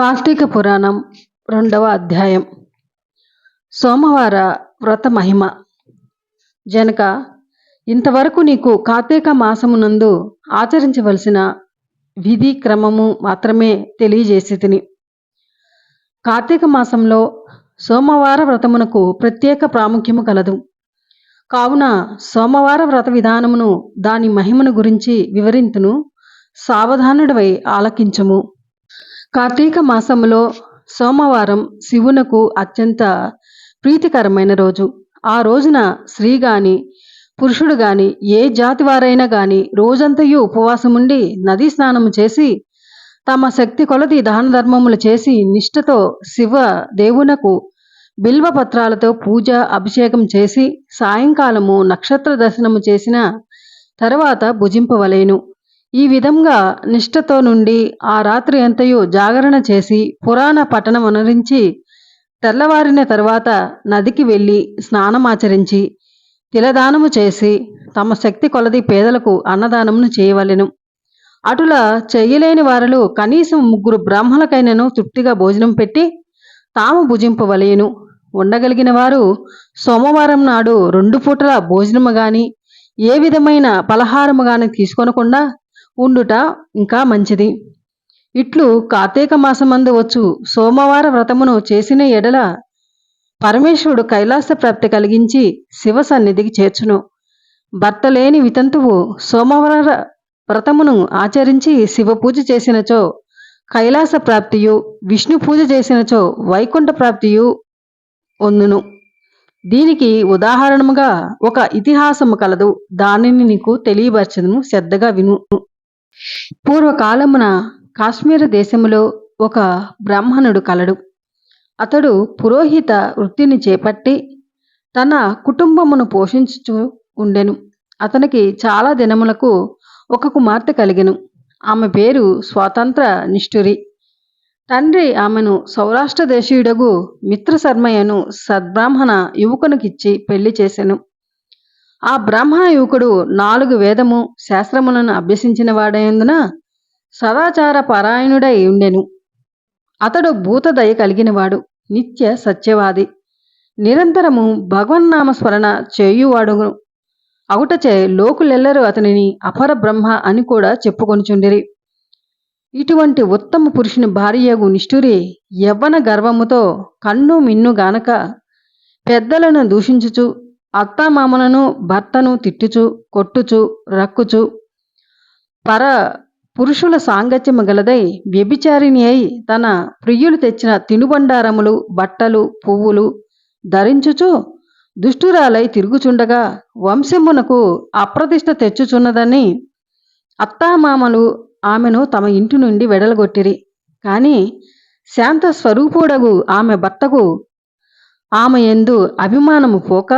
కార్తీక పురాణం రెండవ అధ్యాయం. సోమవార వ్రత మహిమ. జనక ఇంతవరకు నీకు కార్తీక మాసమునందు ఆచరించవలసిన విధి క్రమము మాత్రమే తెలియజేసి తిని కార్తీక మాసంలో సోమవార వ్రతమునకు ప్రత్యేక ప్రాముఖ్యము కలదు. కావున సోమవార వ్రత విధానమును దాని మహిమను గురించి వివరింతును సావధానుడివై ఆలకించము. కార్తీక మాసములో సోమవారం శివునకు అత్యంత ప్రీతికరమైన రోజు. ఆ రోజున స్త్రీ గాని పురుషుడు గాని ఏ జాతి వారైనా గాని రోజంతయు ఉపవాసముండి నదీ స్నానము చేసి తమ శక్తి కొలది దాన ధర్మములు చేసి నిష్ఠతో శివ దేవునకు బిల్వ పత్రాలతో పూజ అభిషేకం చేసి సాయంకాలము నక్షత్ర దర్శనము చేసిన తర్వాత భుజింపవలేను. ఈ విధంగా నిష్ఠతో నుండి ఆ రాత్రి అంతయు జాగరణ చేసి పురాణ పఠనం అనురించి తెల్లవారిన తర్వాత నదికి వెళ్ళి స్నానమాచరించి తిలదానము చేసి తమ శక్తి కొలది పేదలకు అన్నదానమును చేయవలెను. అటుల చెయ్యలేని వారిలో కనీసం ముగ్గురు బ్రాహ్మణులకైనను తృప్తిగా భోజనం పెట్టి తాము భుజింపవలేను. ఉండగలిగిన వారు సోమవారం నాడు రెండు పూటల భోజనము గాని ఏ విధమైన పలహారము గాని తీసుకొనకుండా ఉండుట ఇంకా మంచిది. ఇట్లు కార్తీక మాసమందు వచ్చు సోమవార వ్రతమును చేసిన ఎడల పరమేశ్వరుడు కైలాస ప్రాప్తి కలిగించి శివ సన్నిధికి చేర్చును. భర్త లేని వితంతువు సోమవార వ్రతమును ఆచరించి శివ పూజ చేసినచో కైలాస ప్రాప్తియు విష్ణు పూజ చేసినచో వైకుంఠ ప్రాప్తియు పొందును దీనికి ఉదాహరణముగా ఒక ఇతిహాసము కలదు. దానిని నీకు తెలియపరచదును శ్రద్ధగా విను. పూర్వకాలమున కాశ్మీర దేశములో ఒక బ్రాహ్మణుడు కలడు. అతడు పురోహిత వృత్తిని చేపట్టి తన కుటుంబమును పోషించుచు ఉండెను. అతనికి చాలా దినములకు ఒక కుమార్తె కలిగెను. ఆమె పేరు స్వాతంత్ర నిష్ఠురి. తండ్రి ఆమెను సౌరాష్ట్ర దేశీయుడగు మిత్రశర్మయ్యను సద్బ్రాహ్మణ యువకునికిచ్చి పెళ్ళి చేసెను. ఆ బ్రాహ్మణ యువకుడు నాలుగు వేదము శాస్త్రములను అభ్యసించిన వాడైనందున సదాచార పరాయణుడై ఉండెను. అతడు భూతదయ కలిగినవాడు నిత్య సత్యవాది. నిరంతరము భగవన్నామ స్మరణ చేయువాడును. అవుటచే లోకులెల్లరూ అతనిని అపర బ్రహ్మ అని కూడా చెప్పుకొనుచుండిరి. ఇటువంటి ఉత్తమ పురుషుని భార్యగు నిష్ఠురి యవ్వన గర్వముతో కన్ను మిన్ను గానక పెద్దలను దూషించుచు అత్తామామలను భర్తను తిట్టుచు కొట్టుచు రక్కుచు. పర పురుషుల సాంగత్యము గలదై వ్యభిచారిణి అయి తన ప్రియులు తెచ్చిన తినుబండారములు బట్టలు పువ్వులు ధరించుచు దుష్టురాలై తిరుగుచుండగా వంశమునకు అప్రతిష్ట తెచ్చుచున్నదని అత్తామామలు ఆమెను తమ ఇంటి నుండి వెడలగొట్టిరి. కాని శాంత స్వరూపుడగు ఆమె భర్తకు ఆమె ఎందు అభిమానము పోక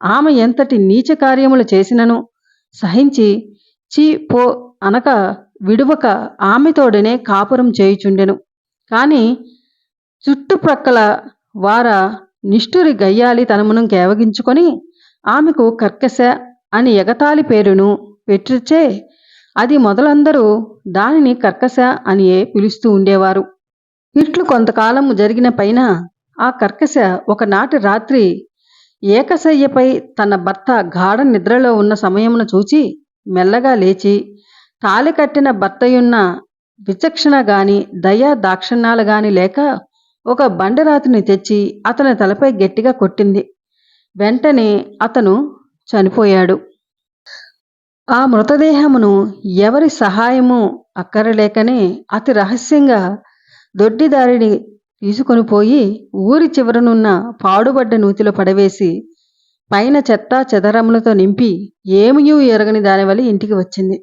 ఆమె ఎంతటి నీచ కార్యములు చేసినను సహించి చీ పో అనక విడువక ఆమెతోడనే కాపురం చేయుచుండెను. కాని చుట్టుప్రక్కల వార నిష్ఠురి గయ్యాలి తనమును కేవగించుకొని ఆమెకు కర్కశ అని ఎగతాళి పేరును పెట్టుచే అది మొదలందరూ దానిని కర్కశ అనియే పిలుస్తూ ఉండేవారు. ఇట్లు కొంతకాలము జరిగిన పైన ఆ కర్కశ ఒకనాటి రాత్రి ఏకశయ్యపై తన భర్త గాఢ నిద్రలో ఉన్న సమయమును చూచి మెల్లగా లేచి తాలి కట్టిన భర్తయున్న విచక్షణ గాని దయా దాక్షిణ్యాలు గాని లేక ఒక బండరాతిని తెచ్చి అతని తలపై గట్టిగా కొట్టింది. వెంటనే అతను చనిపోయాడు. ఆ మృతదేహమును ఎవరి సహాయము అక్కరలేకనే అతి రహస్యంగా దొడ్డిదారిని తీసుకొని పోయి ఊరి చివరనున్న పాడుబడ్డ నూతిలో పడవేసి పైన చెత్త చెదరములతో నింపి ఏమియూ ఎరగని దానివల్ల ఇంటికి వచ్చింది.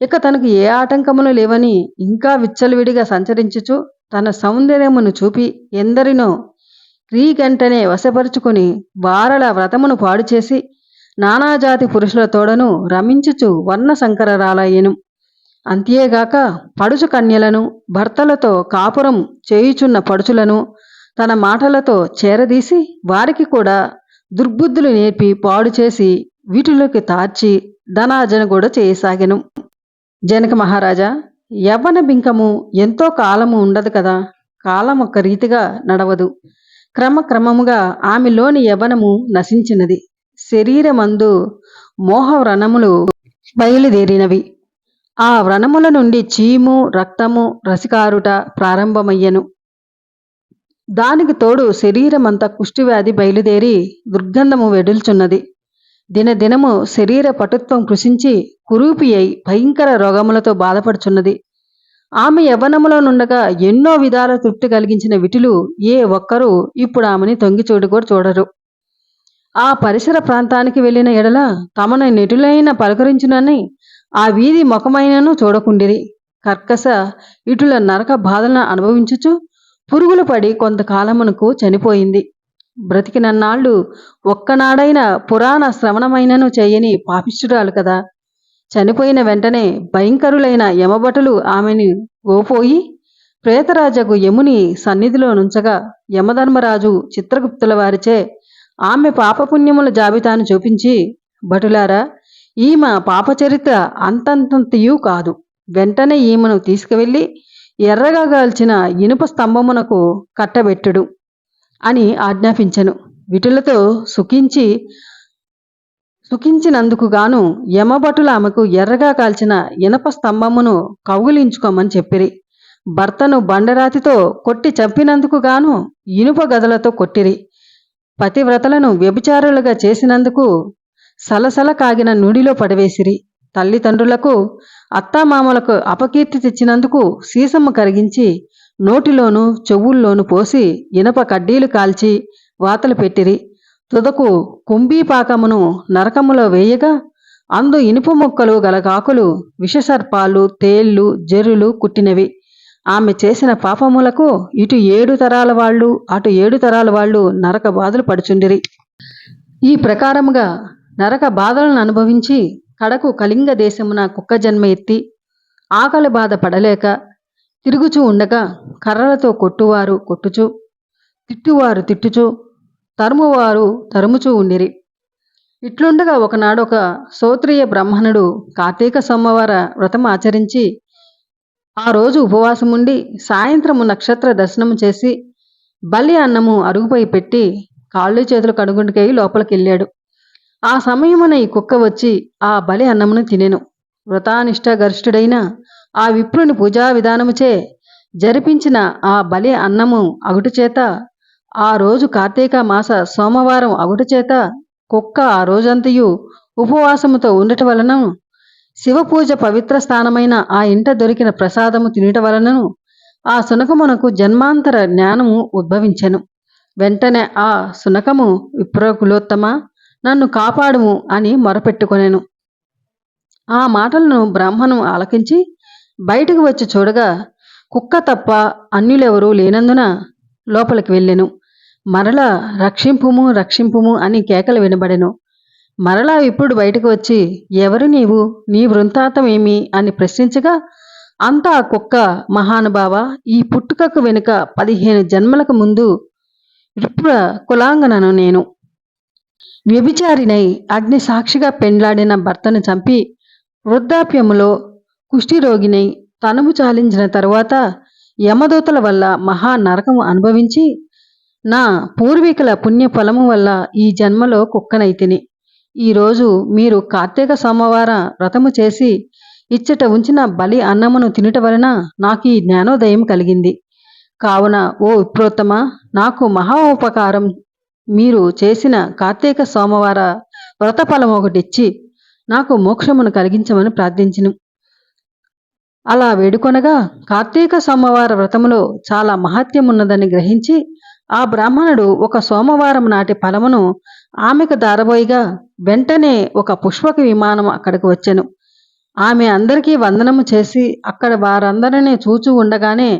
ఇక తనకు ఏ ఆటంకములు లేవని ఇంకా విచ్చలవిడిగా సంచరించుచు తన సౌందర్యమును చూపి ఎందరినో క్రీగంటనే వశపరుచుకుని వారల వ్రతమును పాడుచేసి నానాజాతి పురుషుల తోడను రమించుచు వర్ణ సంకరరాలయ్యను అంతేగాక పడుచు కన్యలను భర్తలతో కాపురం చేయుచున్న పడుచులను తన మాటలతో చేరదీసి వారికి కూడా దుర్బుద్ధులు నేర్పి పాడు చేసి వీటిలోకి తార్చి ధనార్జన కూడా చేయసాగెను. జనక మహారాజా యవ్వన బింకము ఎంతో కాలము ఉండదు కదా? కాలం ఒక రీతిగా నడవదు. క్రమక్రమముగా ఆమెలోని యవ్వనము నశించినది. శరీరమందు మోహవ్రణములు బయలుదేరినవి. ఆ వ్రణముల నుండి చీము రక్తము రసికారుట ప్రారంభమయ్యను. దానికి తోడు శరీరమంతా కుష్టివ్యాధి బయలుదేరి దుర్గంధము వెడుల్చున్నది దినదినము శరీర పటుత్వం కృషించి కురూపి అయి భయంకర రోగములతో బాధపడుచున్నది. ఆమె యవ్వనములో నుండగా ఎన్నో విధాల తృప్తి కలిగించిన విటులు ఏ ఒక్కరూ ఇప్పుడు ఆమెని తొంగి చూడు కూడా చూడరు. ఆ పరిసర ప్రాంతానికి వెళ్ళిన ఎడల తమను నెటులైన పలకరించునని ఆ వీధి ముఖమైనను చూడకుండిరి. కర్కశ ఇటుల నరక బాధలను అనుభవించుచు పురుగులు పడి కొంతకాలమునకు చనిపోయింది. బ్రతికినన్నాళ్ళు ఒక్కనాడైన పురాణ శ్రవణమైనను చేయని పాపిష్టురాలు కదా. చనిపోయిన వెంటనే భయంకరులైన యమభటులు ఆమెను ఓపోయి ప్రేతరాజకు యముని సన్నిధిలో నుంచగా యమధర్మరాజు చిత్రగుప్తుల వారిచే ఆమె పాపపుణ్యముల జాబితాను చూపించి భటులారా ఈమె పాపచరిత్ర అంతంతంతయూ కాదు. వెంటనే ఈమెను తీసుకువెళ్ళి ఎర్రగా గాల్చిన ఇనుప స్తంభమునకు కట్టబెట్టుడు అని ఆజ్ఞాపించెను. విటులతో సుఖించి సుఖించినందుకు గాను యమభటులు ఆమెకు ఎర్రగా కాల్చిన ఇనప స్తంభమును కౌగులించుకోమని చెప్పిరి. భర్తను బండరాతితో కొట్టి చంపినందుకు గాను ఇనుప గదలతో కొట్టిరి. పతివ్రతలను వ్యభిచారులుగా చేసినందుకు సలసల కాగిన నుడిలో పడవేసిరి. తల్లిదండ్రులకు అత్తామామలకు అపకీర్తి తెచ్చినందుకు సీసమ్మ కరిగించి నోటిలోను చెవుల్లోను పోసి ఇనప కడ్డీలు కాల్చి వాతలు పెట్టిరి. తుదకు కుంభీపాకమును నరకములో వేయగా అందు ఇనుప మొక్కలు గల కాకులు విషసర్పాలు తేళ్ళు జెర్రులు కుట్టినవి. ఆమె చేసిన పాపములకు ఇటు ఏడు తరాల వాళ్ళు అటు ఏడు తరాల వాళ్ళు నరక బాధలు పడుచుండిరి. ఈ ప్రకారముగా నరక బాధలను అనుభవించి కడకు కళింగ దేశమున కుక్క జన్మ ఎత్తి ఆకలి బాధ పడలేక తిరుగుచూ ఉండగా కర్రలతో కొట్టువారు కొట్టుచు తిట్టువారు తిట్టుచు తరుమువారు తరుముచూ ఉండిరి. ఇట్లుండగా ఒకనాడొక ఒక సోత్రియ బ్రాహ్మణుడు కార్తీక సోమవార వ్రతం ఆచరించి ఆ రోజు ఉపవాసముండి సాయంత్రము నక్షత్ర దర్శనము చేసి బలి అన్నము అరుగుపై పెట్టి కాళ్ళు చేతులు కడుగుండికై లోపలికి వెళ్ళాడు ఆ సమయమున ఈ కుక్క వచ్చి ఆ బలి అన్నమును తినెను. వ్రతానిష్ట గరిష్ఠుడైన ఆ విప్రుని పూజా విధానముచే జరిపించిన ఆ బలి అన్నము అగుటుచేత ఆ రోజు కార్తీక మాస సోమవారం అగుటుచేత కుక్క ఆ రోజంతయు ఉపవాసముతో ఉండట వలన శివపూజ పవిత్ర స్థానమైన ఆ ఇంట దొరికిన ప్రసాదము తినట వలనను ఆ సునకమునకు జన్మాంతర జ్ఞానము ఉద్భవించెను. వెంటనే ఆ సునకము విప్రకులోత్తమ నన్ను కాపాడుము అని మొరపెట్టుకొనెను. ఆ మాటలను బ్రాహ్మణం ఆలకించి బయటకు వచ్చి చూడగా కుక్క తప్ప అన్యులెవరూ లేనందున లోపలికి వెళ్ళెను. మరలా రక్షింపుము రక్షింపుము అని కేకలు వినబడెను. మరలా ఇప్పుడు బయటకు వచ్చి ఎవరు నీవు? నీ వృంతాంతం ఏమి? అని ప్రశ్నించగా అంతా ఆ కుక్క మహానుభావ ఈ పుట్టుకకు వెనుక పదిహేను జన్మలకు ముందు విప్ర కులాంగనను నేను. వ్యభిచారినై అగ్ని సాక్షిగా పెండ్లాడిన భర్తను చంపి వృద్ధాప్యములో కుష్ఠిరోగినై తనువు చాలించిన తరువాత యమదూతల వల్ల మహా నరకము అనుభవించి నా పూర్వీకుల పుణ్యఫలము వల్ల ఈ జన్మలో కుక్కనైతిని ఈరోజు మీరు కార్తీక సోమవార వ్రతము చేసి ఇచ్చట ఉంచిన బలి అన్నమును తినుట వలన నాకు ఈ జ్ఞానోదయం కలిగింది. కావున ఓ విప్రోత్తమ నాకు మహా ఉపకారం మీరు చేసిన కార్తీక సోమవార వ్రతఫలం ఒకటిచ్చి నాకు మోక్షమును కలిగించమని ప్రార్థించను. అలా వేడుకొనగా కార్తీక సోమవార వ్రతములో చాలా మహత్యమున్నదని గ్రహించి ఆ బ్రాహ్మణుడు ఒక సోమవారం నాటి ఫలమును ఆమెకు దారబోయిగా వెంటనే ఒక పుష్పక విమానం అక్కడికి వచ్చెను. ఆమె అందరికీ వందనము చేసి అక్కడ వారందరినీ చూచూ ఉండగానే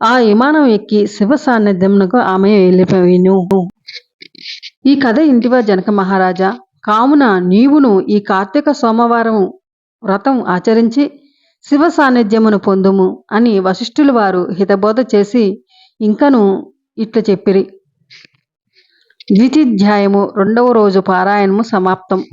ఆ విమానం ఎక్కి శివ సాన్నిధ్యమునకు ఆమె వెళ్ళిపోయిను. ఈ కథ ఇంటివా జనక మహారాజా. కావున నీవును ఈ కార్తీక సోమవారం వ్రతం ఆచరించి శివ సాన్నిధ్యమును పొందుము అని వశిష్ఠులు వారు హితబోధ చేసి ఇంకను ఇట్లు చెప్పిరి. ద్వితీధ్యాయము రెండవ రోజు పారాయణము సమాప్తం.